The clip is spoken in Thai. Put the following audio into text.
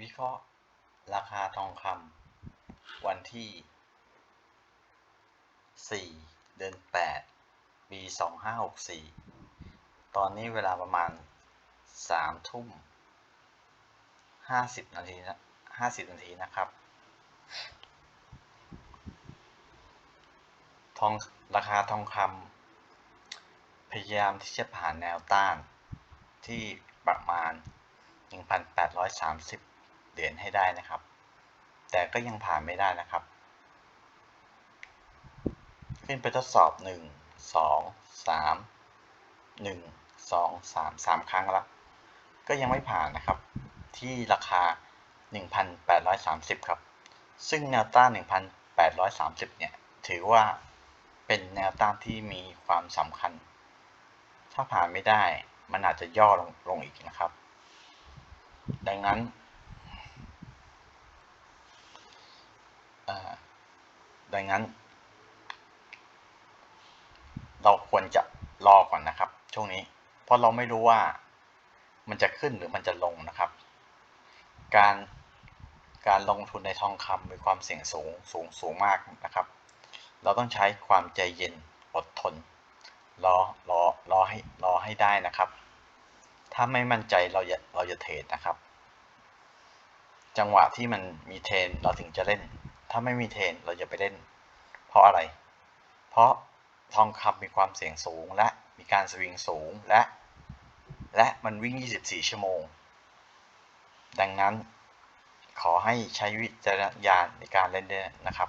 วิเคราะห์ ราคาทองคำวันที่ 4 เดือน 8 ปี 2564 ตอนนี้เวลาประมาณ 3 ทุ่ม 50 นาทีนะ50 นาทีนะครับ ทองราคาทองคำพยายามที่จะผ่านแนวต้านที่ประมาณ 1,830 เหรียญให้ได้นะครับ แต่ก็ยังผ่านไม่ได้นะครับ ขึ้นไปทดสอบ 1 2 3 1 2 3 3 ครั้งแล้วก็ยังไม่ผ่านนะครับ ที่ราคา 1,830 ครับ ซึ่งแนวต้าน 1,830 เนี่ย ถือว่าเป็นแนวต้านที่มีความสำคัญ ถ้าผ่านไม่ได้มันอาจจะย่อลงลงอีกนะครับ ดังนั้น ดังนั้น เราควรจะรอก่อนนะครับ ช่วงนี้ เพราะเราไม่รู้ว่ามันจะขึ้นหรือมันจะลงนะครับ การการลงทุนในทองคำมีความเสี่ยงสูงสูงสูงมากนะครับ เราต้องใช้ความใจเย็นอดทน รอรอรอให้รอให้ได้นะครับ ถ้าไม่มั่นใจเราจะเราจะเทรดนะครับ จังหวะที่มันมีเทรนเราถึงจะเล่น ถ้าไม่มีเทรนเราจะไปเล่น เพราะอะไร เพราะทองคำมีความเสี่ยงสูงและมีการสวิงสูงและ และมันวิ่ง 24 ชั่วโมง ดังนั้นขอให้ใช้วิจารณญาณในการเล่นด้วยนะครับ